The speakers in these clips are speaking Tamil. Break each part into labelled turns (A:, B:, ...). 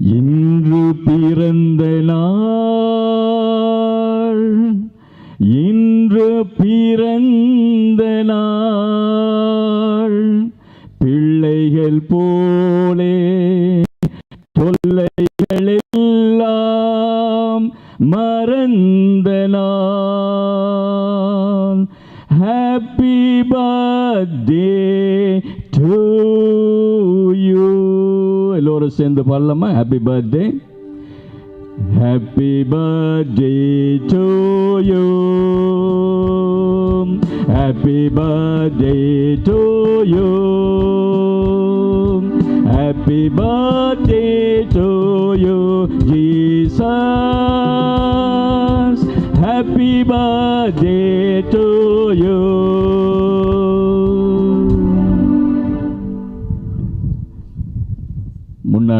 A: இன்று பிறந்த பாடலாமா happy birthday Happy birthday to you. Happy birthday to you. Happy birthday to you, Jesus. Happy birthday to you.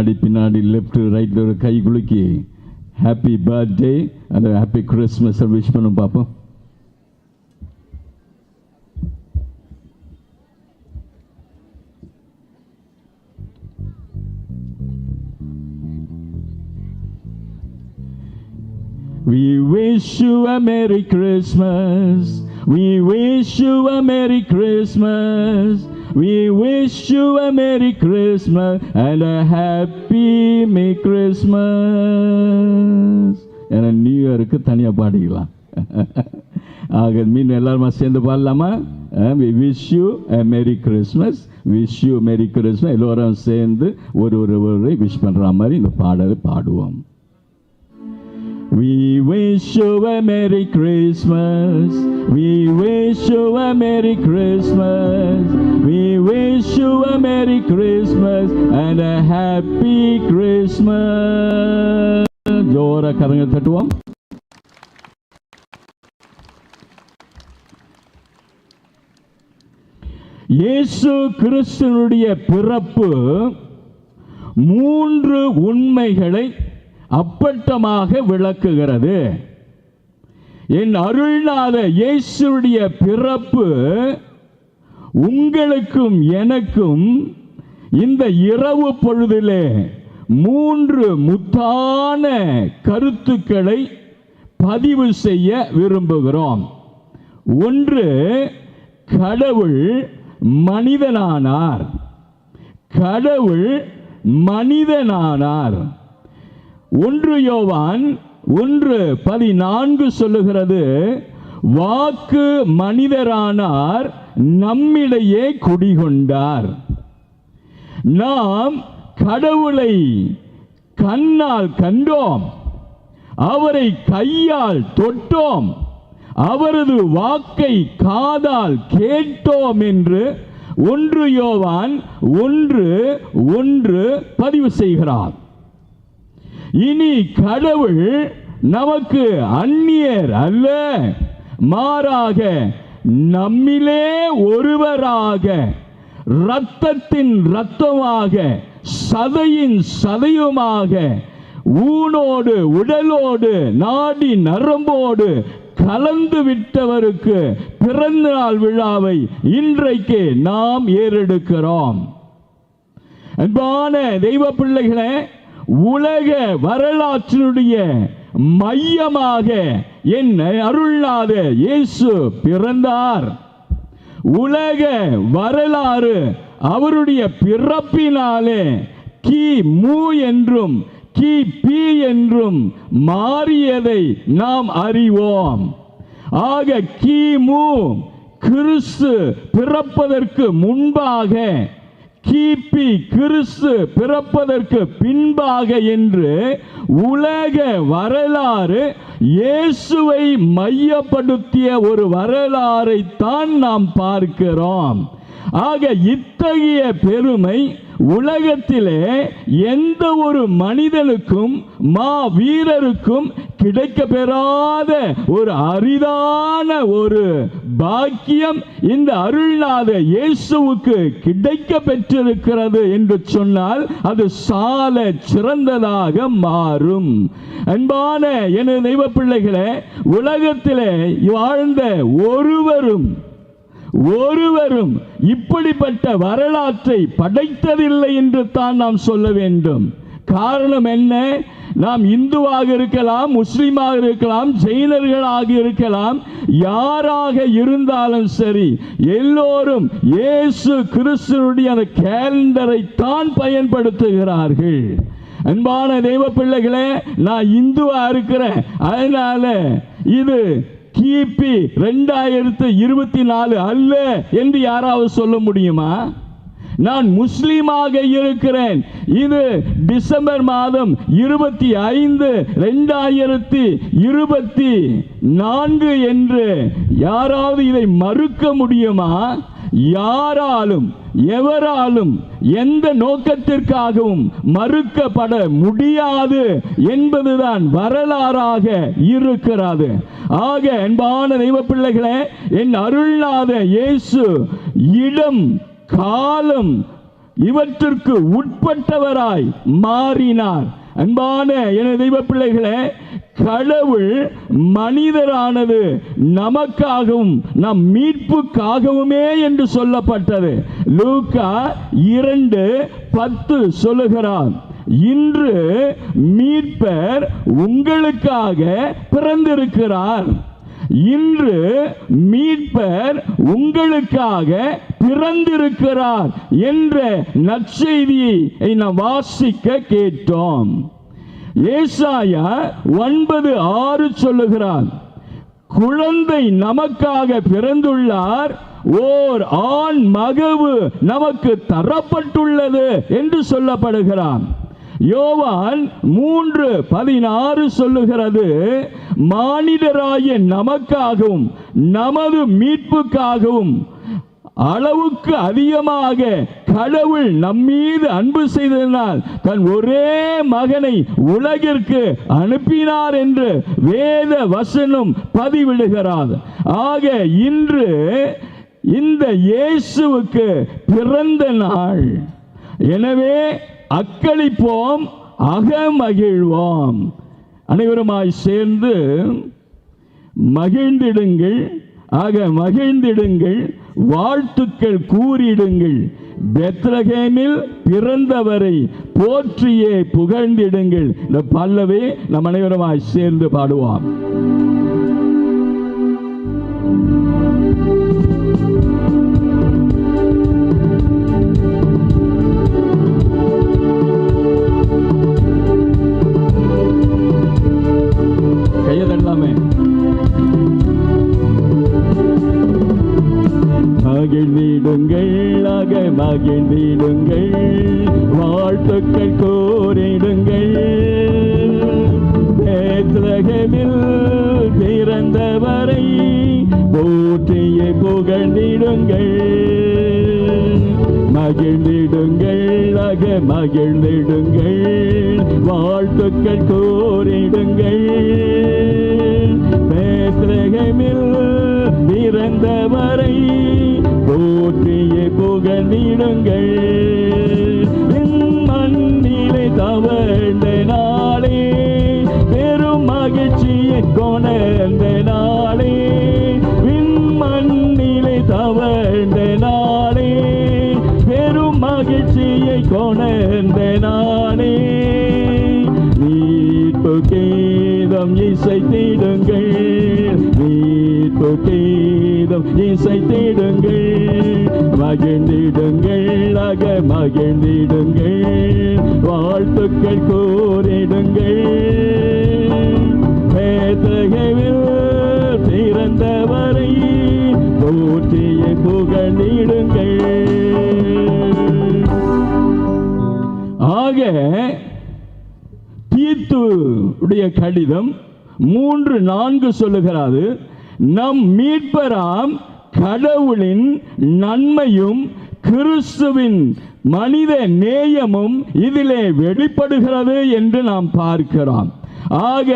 A: முன்னாடி பின்னாடி லெஃப்ட் ரைட்ல ஒரு கை குலுக்கி ஹாப்பி பர்த்டே அந்த ஹாப்பி கிறிஸ்மஸ் விஷ் பண்ண பார்ப்போம் We wish you a Merry Christmas. We wish you a Merry Christmas. We wish you a Merry Christmas and a Happy May Christmas. ஏன்னா நியூ இயருக்கு தனியாக பாடிக்கலாம். ஆக மீன் எல்லாருமா சேர்ந்து பாடலாமா? We wish you merry Christmas wish you merry Christmas எல்லோரும் சேர்ந்து ஒரு ஒரு ஒரு விஷ் பண்ணுற மாதிரி இந்த பாடலை பாடுவோம். We wish you a Merry Christmas. We wish you a Merry Christmas. We wish you a Merry Christmas and a Happy Christmas. ஜோரா கரங்க தட்டுவோம் இயேசு கிறிஸ்தனுடைய பிறப்பு மூன்று உண்மைகளை அப்பட்டமாக விளக்குகிறது. என் அருள்நாத இயேசுடைய பிறப்பு உங்களுக்கும் எனக்கும் இந்த இரவு பொழுதிலே மூன்று முத்தான கருத்துக்களை பதிவு செய்ய விரும்புகிறோம். ஒன்று கடவுள் மனிதனானார். கடவுள் மனிதனானார். ஒன்று யோவான் ஒன்று பதினான்கு சொல்லுகிறது வாக்கு மனிதரானார் நம்மிடையே குடிகொண்டார். நாம் கடவுளை கண்ணால் கண்டோம் அவரை கையால் தொட்டோம் அவரது வாக்கை காதால் கேட்டோம் என்று ஒன்று யோவான் ஒன்று ஒன்று பதிவு செய்கிறார். இனி கடவுள் நமக்கு அந்நியர் அல்ல. மாறாக நம்மிலே ஒருவராக இரத்தத்தின் இரத்தமாக சதையின் சதையுமாக ஊனோடு உடலோடு நாடி நரம்போடு கலந்து விட்டவருக்கு பிறந்த நாள் விழாவை இன்றைக்கு நாம் ஏறெடுக்கிறோம். அன்பான தெய்வ பிள்ளைகளே உலக வரலாற்றினுடைய மையமாக என்னை அருள்நாத இயேசு பிறந்தார். உலக வரலாறு அவருடைய பிறப்பினாலே கி மு என்றும் கி பி என்றும் மாறியதை நாம் அறிவோம். ஆக கிமு கிறிஸ்து பிறப்பதற்கு முன்பாக கிபி கிறிஸ்து பிறப்பதற்கு பின்பாக என்று உலக வரலாறு இயேசுவை மையப்படுத்திய ஒரு வரலாறை தான் நாம் பார்க்கிறோம். ஆக இத்தகைய பெருமை உலகத்திலே எந்த ஒரு மனிதனுக்கும் மா வீரருக்கும் கிடைக்க பெறாத ஒரு அரிதான ஒரு பாக்கியம் இந்த அருள்நாத இயேசுவுக்கு கிடைக்க பெற்றிருக்கிறது என்று சொன்னால் அது சால சிறந்ததாக மாறும். அன்பான எனது தெய்வ பிள்ளைகளே உலகத்திலே வாழ்ந்த ஒருவரும் ஒருவரும் இப்படிப்பட்ட வரலாற்றை படைத்ததில்லை என்று தான் நாம் சொல்ல வேண்டும். காரணம் என்ன? நாம் இந்துவாக இருக்கலாம் முஸ்லீமாக இருக்கலாம் ஜெயினர்களாக இருக்கலாம் யாராக இருந்தாலும் சரி எல்லோரும் இயேசு கிறிஸ்துனுடைய அந்த கேலண்டரை தான் பயன்படுத்துகிறார்கள். அன்பான தெய்வ பிள்ளைகளே நான் இந்துவா இருக்கிறேன். அதனால இது கிபி ரெண்டாயிரத்து இருபத்தி நாலு அல்ல என்று யாராவது சொல்ல முடியுமா? நான் முஸ்லீமாக இருக்கிறேன். இது டிசம்பர் மாதம் இருபத்தி ஐந்து ரெண்டாயிரத்தி இருபத்தி நான்கு என்று யாராவது இதை மறுக்க முடியுமா? யாராலும் எவராலும் எந்த நோக்கத்திற்காகவும் மறுக்கப்பட முடியாது என்பதுதான் வரலாறாக இருக்கிறது. ஆக அன்பான தெய்வ பிள்ளைகளே என் அருள்நாத இயேசு இடம் காலம் இவற்றிற்கு உட்பட்டவராய் மாறினார். அன்பான என தெய்வ பிள்ளைகளே கடவுள் மனிதரானது நமக்காகவும் நம் மீட்புக்காகவுமே என்று சொல்லப்பட்டது. லூக்கா இரண்டு பத்து சொல்லுகிறார் இன்று மீட்பர் உங்களுக்காக பிறந்திருக்கிறார். இன்று மீட்பர் உங்களுக்காக பிறந்திருக்கிறார் என்ற நற்செய்தியை நாம் வாசிக்க கேட்டோம். ஏசாயா ஒன்பது ஆறு சொல்லுகிறார் குழந்தை நமக்காக பிறந்துள்ளார் ஓர் ஆண் மகவு நமக்கு தரப்பட்டுள்ளது என்று சொல்லப்படுகிறான். யோவான் மூன்று பதினாறு சொல்லுகிறது மானிடராய நமக்காகவும் நமது மீட்புக்காகவும் அளவுக்கு அதிகமாக கடவுள் நம்மீது அன்பு செய்ததனால் தன் ஒரே மகனை உலகிற்கு அனுப்பினார் என்று வேத வசனம் பதிவிடுகிறார். ஆக இன்று இந்த இயேசுவுக்கு பிறந்த நாள். எனவே அக்களிப்போம் அகமகிழ்வோம். அனைவருமாய் சேர்ந்து மகிழ்ந்திடுங்கள் ஆக மகிழ்ந்திடுங்கள் வாழ்த்துக்கள் கூறிடுங்கள். பெத்ரகேமில் பிறந்தவரை போற்றியே புகழ்ந்திடுங்கள். இந்த பல்லவே நம் அனைவருமாய் சேர்ந்து பாடுவோம். பிறந்தவரை போற்றிய புகழ்ந்திடுங்கள் மண்ணிலே தவழ்ந்த நாளே பெரும் மகிழ்ச்சியை கொணர்ந்த நாளே. விண்மண்ணிலே தவழ்ந்த நாளே பெரும் மகிழ்ச்சியை கொணர்ந்த நாளே. மீட்பு கீதம் இசைத்திடுங்கள். கீதம் இசைத்திடுங்கள் மகிழ்ந்திடுங்கள் அக மகிழ்ந்திடுங்கள். வாழ்த்துக்கள் கூறிடுங்கள். பேதகவில் பிறந்தவரை போற்றியை புகழ்ந்திடுங்கள். ஆக தீத்து உடைய கடிதம் மூன்று நான்கு சொல்லுகிறாது. நம் மீட்பராம் கடவுளின் நன்மையும் கிறிஸ்துவின் மனித நேயமும் இதிலே வெளிப்படுகிறது என்று நாம் பார்க்கிறோம். ஆக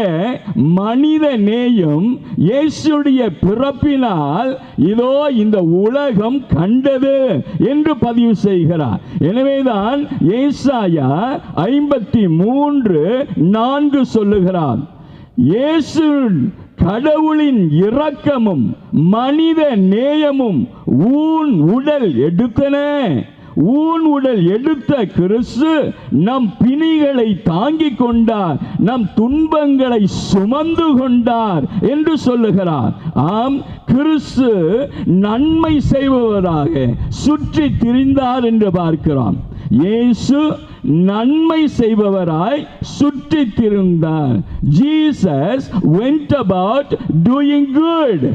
A: மனித நேயம் இயேசுடைய பிறப்பினால் இதோ இந்த உலகம் கண்டது என்று பதிவு செய்கிறார். எனவேதான் ஏசாயா ஐம்பத்தி மூன்று நான்கு சொல்லுகிறார். இயேசு கடவுளின் இரக்கமும் மனித நேயமும் ஊன் உடல் எடுத்தன. ஊன் உடல் எடுத்த கிறிஸ்து நம் பிணிகளை தாங்கிக் கொண்டார் நம் துன்பங்களை சுமந்து கொண்டார் என்று சொல்லுகிறார். ஆம் கிறிஸ்து நன்மை செய்பவராக சுற்றி திரிந்தார் என்று பார்க்கிறோம். இயேசு நன்மை செய்பவராய் சுற்றி திருந்தார் Jesus went about doing good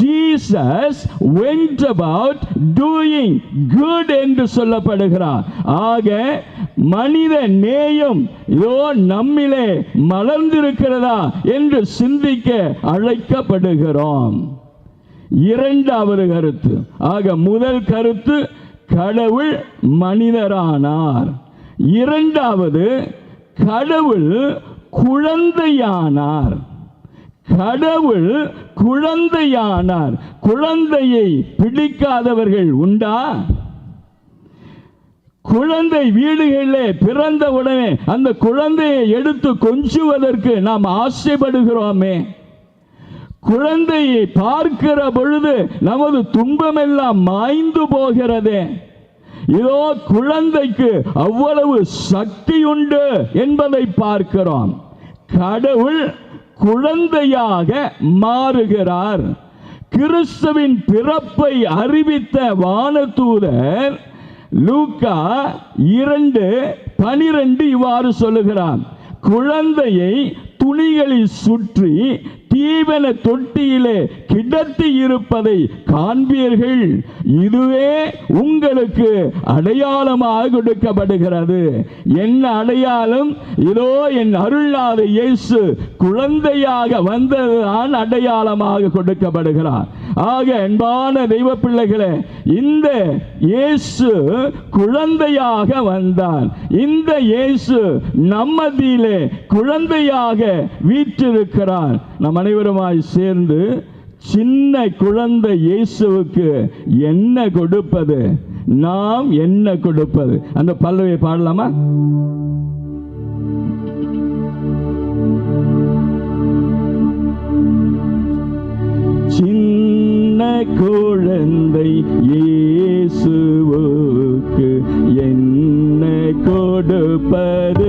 A: Jesus went about doing good என்று சொல்லப்படுகிறார். ஆக மனித நேயம் இதோ நம்மிலே மலர்ந்திருக்கிறதா என்று சிந்திக்க அழைக்கப்படுகிறோம். இரண்டாவது கருத்து. ஆக முதல் கருத்து கடவுள் மனிதரானார். இரண்டாவது கடவுள் குழந்தையானார். கடவுள் குழந்தையானார். குழந்தையை பிடிக்காதவர்கள் உண்டா? குழந்தை வீடுகளிலே பிறந்த உடனே அந்த குழந்தையை எடுத்து கொஞ்சுவதற்கு நாம் ஆசைப்படுகிறோமே. குழந்தையை பார்க்கிற பொழுது நமது துன்பமெல்லாம் மாய்ந்து போகிறதே. இதோ குழந்தைக்கு அவ்வளவு சக்தி உண்டு என்பதை பார்க்கிறோம். கடவுள் குழந்தையாக மாறுகிறார். கிறிஸ்துவின் பிறப்பை அறிவித்த வானதூதர் லூக்கா இரண்டு பனிரெண்டு இவ்வாறு சொல்லுகிறான். குழந்தையை துணிகளில் சுற்றி தீவன தொட்டியிலே கிடத்தி இருப்பதை காண்பீர்கள். இதுவே உங்களுக்கு அடையாளமாக கொடுக்கப்படுகிறது. என்ன அடையாளம்? இதோ என் அருள்நாத இயேசு குழந்தையாக வந்ததுதான் அடையாளமாக கொடுக்கப்படுகிறார். ஆக அன்பான தெய்வ பிள்ளைகளே இந்த இயேசு குழந்தையாக வந்தார் இந்த இயேசு நம்மதியிலே குழந்தையாக வீற்றிருக்கிறார். நாம் அனைவருமாய் சேர்ந்து சின்ன குழந்தை இயேசுவுக்கு என்ன கொடுப்பது? நாம் என்ன கொடுப்பது? அந்த பல்லவியை பாடலாமா? சின்ன குழந்தை இயேசுவுக்கு என்ன கொடுப்பது?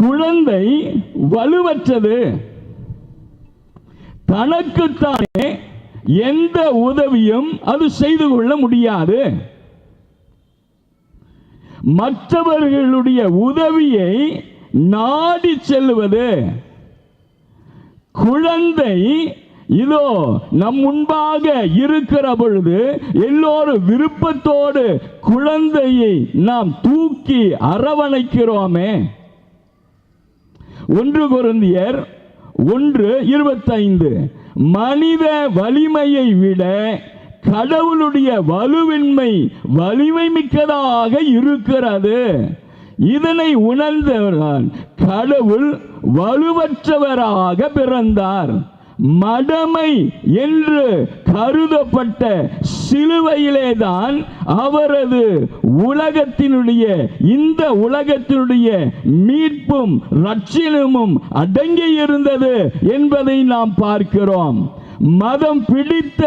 A: குழந்தை வலுவற்றது. தனக்குத்தானே எந்த உதவியும் அது செய்து கொள்ள முடியாது. மற்றவர்களுடைய உதவியை நாடி செல்வது குழந்தை இதோ நம் முன்பாக இருக்கிற பொழுது எல்லோரும் விருப்பத்தோடு குழந்தையை நாம் தூக்கி அரவணைக்கிறோமே. ஒன்று குருந்தியர் ஒன்று இருபத்தைந்து. மனித வலிமையை விட கடவுளுடைய வலுவின்மை வலிமை மிக்கதாக இருக்கிறது. இதனை உணர்ந்தவர்தான் கடவுள் வலுவற்றவராக பிறந்தார். மடமை என்று கருதப்பட்ட சிலுவையிலே தான் அவரது உலகத்தினுடைய இந்த உலகத்தினுடைய மீட்பும் ரட்சினமும் அடங்கி இருந்தது என்பதை நாம் பார்க்கிறோம். மதம் பிடித்த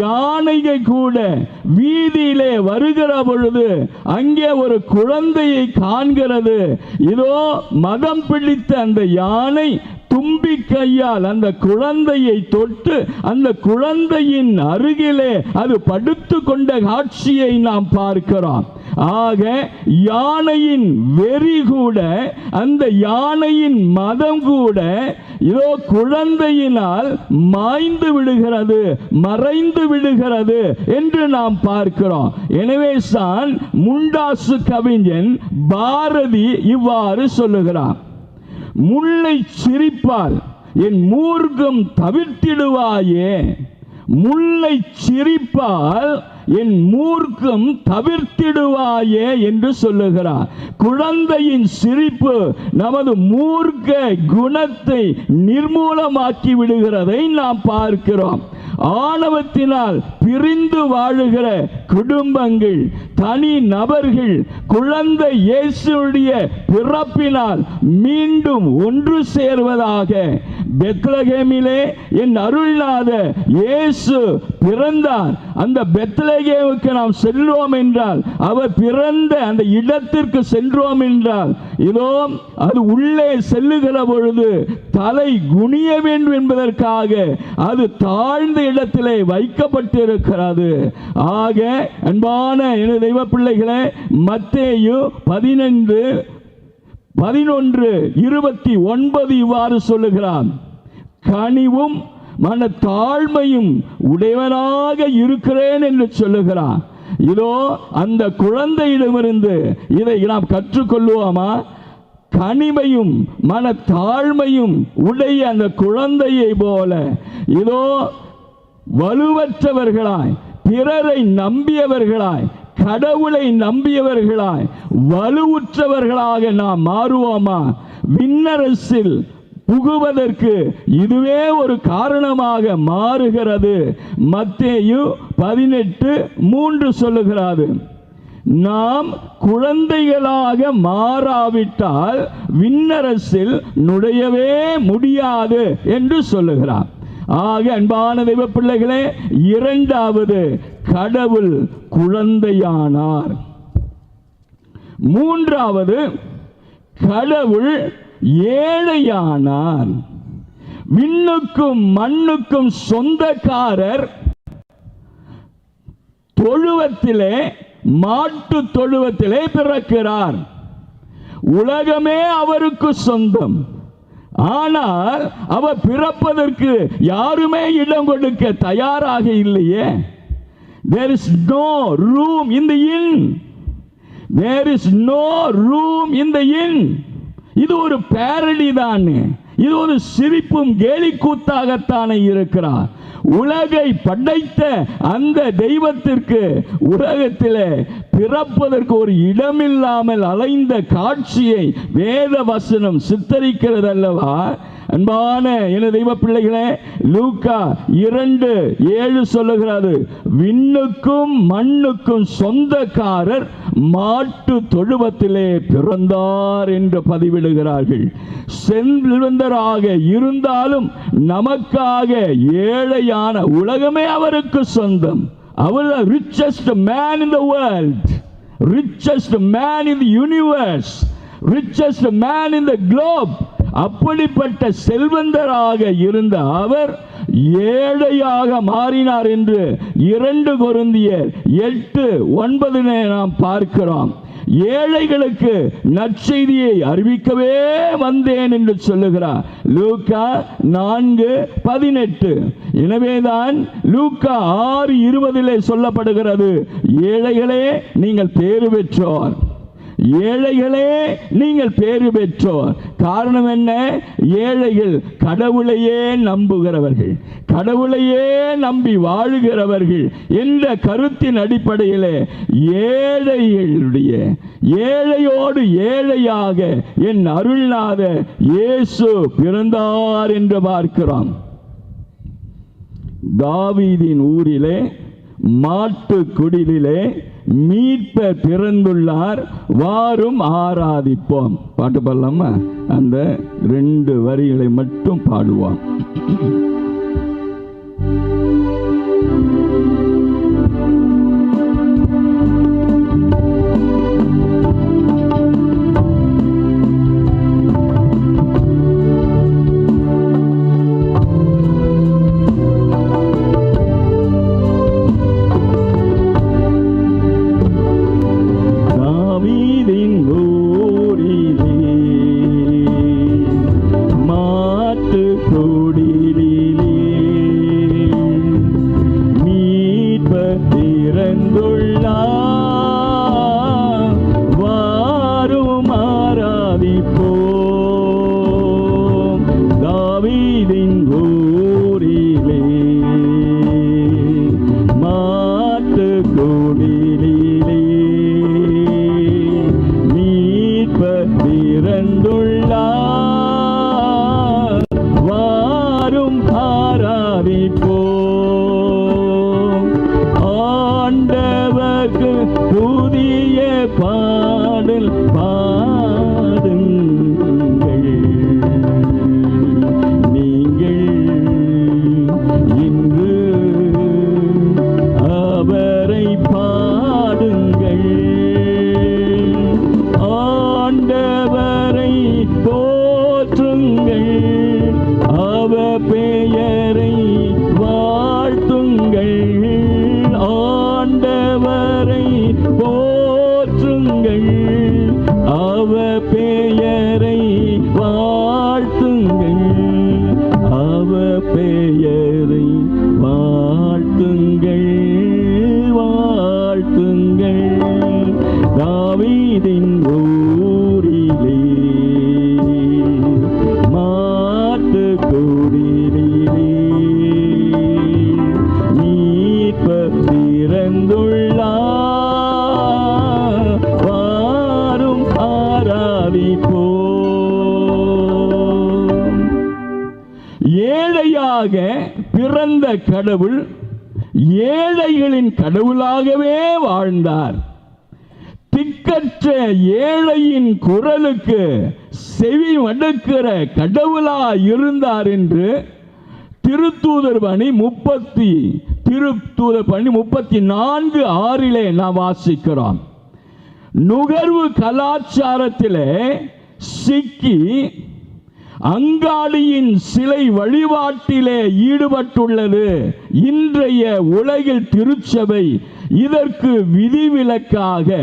A: யானைகள் கூட வீதியிலே வருகிற பொழுது அங்கே ஒரு குழந்தையை காண்கிறது. இதோ மதம் பிடித்த அந்த யானை தும்பி கையால் அந்த குழந்தையை தொட்டு அந்த குழந்தையின் அருகிலே அது படுத்து கொண்ட காட்சியை நாம் பார்க்கிறோம். ஆக யானையின் வெறி கூட அந்த யானையின் மதம் கூட இதோ குழந்தையினால் மாய்ந்து விடுகிறது மறைந்து விடுகிறது என்று நாம் பார்க்கிறோம். எனவே தான் முண்டாசு கவிஞன் பாரதி இவ்வாறு சொல்லுகிறான். முல்லை சிரிப்பால் என் மூர்க்கம் தவிர்த்திடுவாயே. முல்லை சிரிப்பால் என் மூர்க்கம் தவிர்த்திடுவாயே என்று சொல்லுகிறார். குழந்தையின் சிரிப்பு நமது மூர்க்க குணத்தை நிர்மூலமாக்கி விடுகிறதை நாம் பார்க்கிறோம். ஆணவத்தினால் பிரிந்து வாழுகிற குடும்பங்கள் தனி நபர்கள் குழந்தை இயேசுடைய பிறப்பினால் மீண்டும் ஒன்று சேர்வதாக. பெத்லகேமிலே என் அருள்நாத இயேசு பிறந்தார். அந்த பெத்ல பெத்லகேமுக்கு நாம் செல்வோம் என்றால் அவர் பிறந்த அந்த இடத்திற்கு சென்றோம் என்றால் இதோ அது உள்ளே செல்லுகிற பொழுது தலை குனிய வேண்டும் என்பதற்காக அது தாழ்ந்த இடத்திலே வைக்கப்பட்டிருக்கிறது. ஆக அன்பான எனது தெய்வ பிள்ளைகளே மத்தேயு பதினெண்டு பதினொன்று இருபத்தி ஒன்பது இவ்வாறு சொல்லுகிறான். கனிவும் மன தாழ்மையும் உடையவனாக இருக்கிறேன் என்று சொல்லுகிறான். இதோ அந்த குழந்தையிடமிருந்து இதை நாம் கற்றுக்கொள்வோமா? கனிமையும் மன தாழ்மையும் உடைய அந்த குழந்தையை போல. இதோ வலுவற்றவர்களாய் பிறரை நம்பியவர்களாய் கடவுளை நம்பியவர்களாய் வலுவுற்றவர்களாக நாம் மாறுவோமா? விண்ணரசில் புகுவதற்கு இதுவே ஒரு காரணமாக மாறுகிறது. மத்தேயு பதினெட்டு மூன்று சொல்லுகிறாரு நாம் குழந்தைகளாக மாறாவிட்டால் விண்ணரசில் நுழையவே முடியாது என்று சொல்லுகிறார். ஆக அன்பான தெய்வ பிள்ளைகளே இரண்டாவது கடவுள் குழந்தையானார். மூன்றாவது கடவுள் ஏழையானார் விண்ணுக்கும் மண்ணுக்கும் சொந்தக்காரர் தொழுவத்திலே மாட்டு தொழுவத்திலே பிறக்கிறார். உலகமே அவருக்கு சொந்தம். ஆனால் அவர் பிறப்பதற்கு யாருமே இடம் கொடுக்க தயாராக இல்லையே. There is no room in the in there is no room in the in இது ஒரு பேரடி தான். இது ஒரு சிரிப்பும் கேலிக்கூத்தாகத்தானே இருக்கிறார். உலகை படைத்த அந்த தெய்வத்திற்கு உலகத்திலே பிறப்பதற்கு ஒரு இடமில்லாமல் அலைந்த காட்சியை வேத வசனம் சித்தரிக்கிறது அல்லவா அன்பான என தெய்வ பிள்ளைகளே லூக்கா இரண்டு ஏழு சொல்லுகிறாரு விண்ணுக்கும் மண்ணுக்கும் சொந்தக்காரர் மாட்டு தொழுவத்திலே பிறந்தார் என்று பதிவிடுகிறார்கள். செல்வந்தராக இருந்தாலும் நமக்காக ஏழையான உலகமே அவருக்கு சொந்தம். அவர் richest man in the world richest man in the universe richest man in the globe அப்படிப்பட்ட செல்வந்தராக இருந்த அவர் ஏழையாக மாறினார் என்று இரண்டு கொருந்தியர் எட்டு ஒன்பதினை நாம் பார்க்கிறோம். ஏழைகளுக்கு நற்செய்தியை அறிவிக்கவே வந்தேன் என்று சொல்லுகிறார். லூக்கா நான்கு பதினெட்டு. எனவேதான் லூக்கா ஆறு இருபதிலே சொல்லப்படுகிறது. ஏழைகளே நீங்கள் பேறு பெற்றோர். ஏழைகளே நீங்கள் பேறு பெற்றோர். காரணம் என்ன? ஏழைகள் கடவுளையே நம்புகிறவர்கள். கடவுளையே நம்பி வாழுகிறவர்கள் என்ற கருத்தின் அடிப்படையிலே ஏழைகளுடைய ஏழையோடு ஏழையாக என் அருள்நாத இயேசு பிறந்தார் என்று பார்க்கிறோம். தாவீதின் ஊரிலே மாட்டு குடிலே மீட்பர் பிறந்துள்ளார். வாரும் ஆராதிப்போம். பாட்டு பாடலாமா? அந்த ரெண்டு வரிகளை மட்டும் பாடுவோம். ஏழைகளின் கடவுளாகவே வாழ்ந்தார். திக்கற்ற ஏழையின் குரலுக்கு செவி மடுக்கிற கடவுளா இருந்தார் என்று திருத்தூதர் பணி முப்பத்தி திருத்தூதர் பணி முப்பத்தி நான்கு ஆறிலே நாம் வாசிக்கிறோம். நுகர்வு கலாச்சாரத்திலே சிக்கி அங்காளியின் சிலை வழிபாட்டிலே ஈடுபட்டுள்ளது. இன்றைய உலகில் திருச்சபை இதற்கு விதிவிலக்காக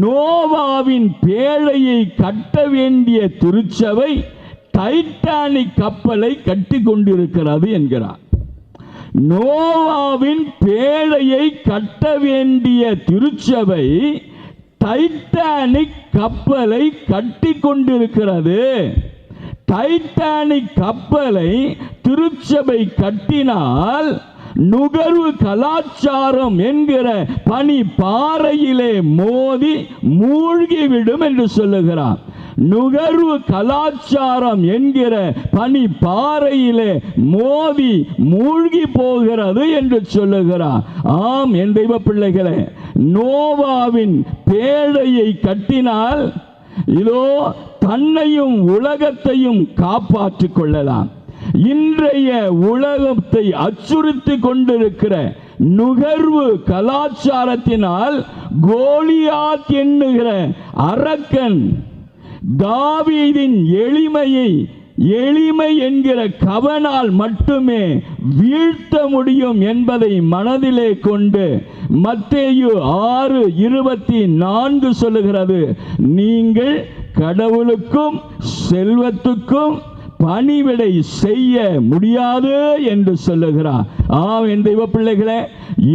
A: நோவாவின் பேழையை கட்ட வேண்டிய திருச்சபை டைட்டானிக் கப்பலை கட்டி கொண்டிருக்கிறது என்கிறார். நோவாவின் பேழையை கட்ட வேண்டிய திருச்சபை டைட்டானிக் கப்பலை கட்டி கொண்டிருக்கிறது. டைட்டானிக் கப்பலை திருச்சபை கட்டினால் நுகர்வு கலாச்சாரம் என்கிற பனி பாறையிலே மோதி மூழ்கிவிடும் என்று சொல்லுகிறார். நுகர்வு கலாச்சாரம் என்கிற பனி பாறையிலே மோதி மூழ்கி போகிறது என்று சொல்லுகிறார். ஆம் என் தெய்வ பிள்ளைகளே நோவாவின் பேழையை கட்டினால் இதோ தன்னையும் உலகத்தையும் காப்பாற்றிக் கொள்ளலாம். இன்றைய உலகத்தை அச்சுறுத்தி கொண்டிருக்கிற நுகர்வு கலாச்சாரத்தினால் கோலியாத் எண்ணுகிற அரக்கன் தாவீதின் எளிமையை எளிமை என்கிற கவனால் மட்டுமே வீழ்த்த முடியும் என்பதை மனதிலே கொண்டு மத்தேயு ஆறு இருபத்தி நான்கு சொல்லுகிறது. நீங்கள் கடவுளுக்கும் செல்வத்துக்கும் பணிவிடை செய்ய முடியாது என்று சொல்லுகிறார். ஆம் என் தெய்வ பிள்ளைகளே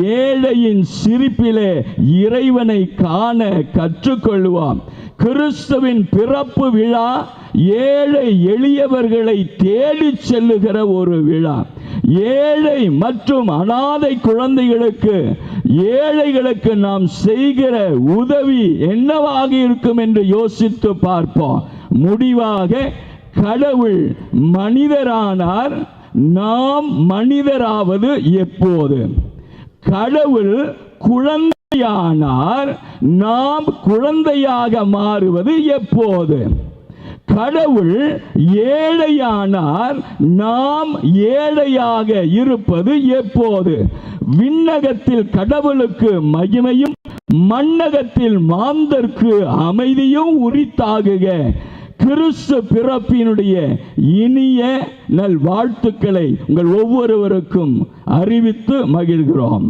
A: ஏழையின் சிரிப்பிலே இறைவனை காண கற்றுக்கொள்வோம். கிறிஸ்துவின் பிறப்பு விழா ஏழை எளியவர்களை தேடிச் செல்லுகிற ஒரு விழா. ஏழை மற்றும் அனாதை குழந்தைகளுக்கு ஏழைகளுக்கு நாம் செய்கிற உதவி என்னவாக இருக்கும் என்று யோசித்து பார்ப்போம். முடிவாக கடவுள் மனிதரானார் நாம் மனிதராவது எப்போது? கடவுள் குழந்தையானார் நாம் குழந்தையாக மாறுவது எப்போது? கடவுள் ஏழையானார் நாம் ஏழையாக இருப்பது எப்போது? விண்ணகத்தில் கடவுளுக்கு மகிமையும் மண்ணகத்தில் மாந்தர்க்கு அமைதியும் உரித்தாகுக. கிறிஸ்து பிறப்பினுடைய இனிய நல் வாழ்த்துக்களை உங்கள் ஒவ்வொருவருக்கும் அறிவித்து மகிழ்கிறோம்.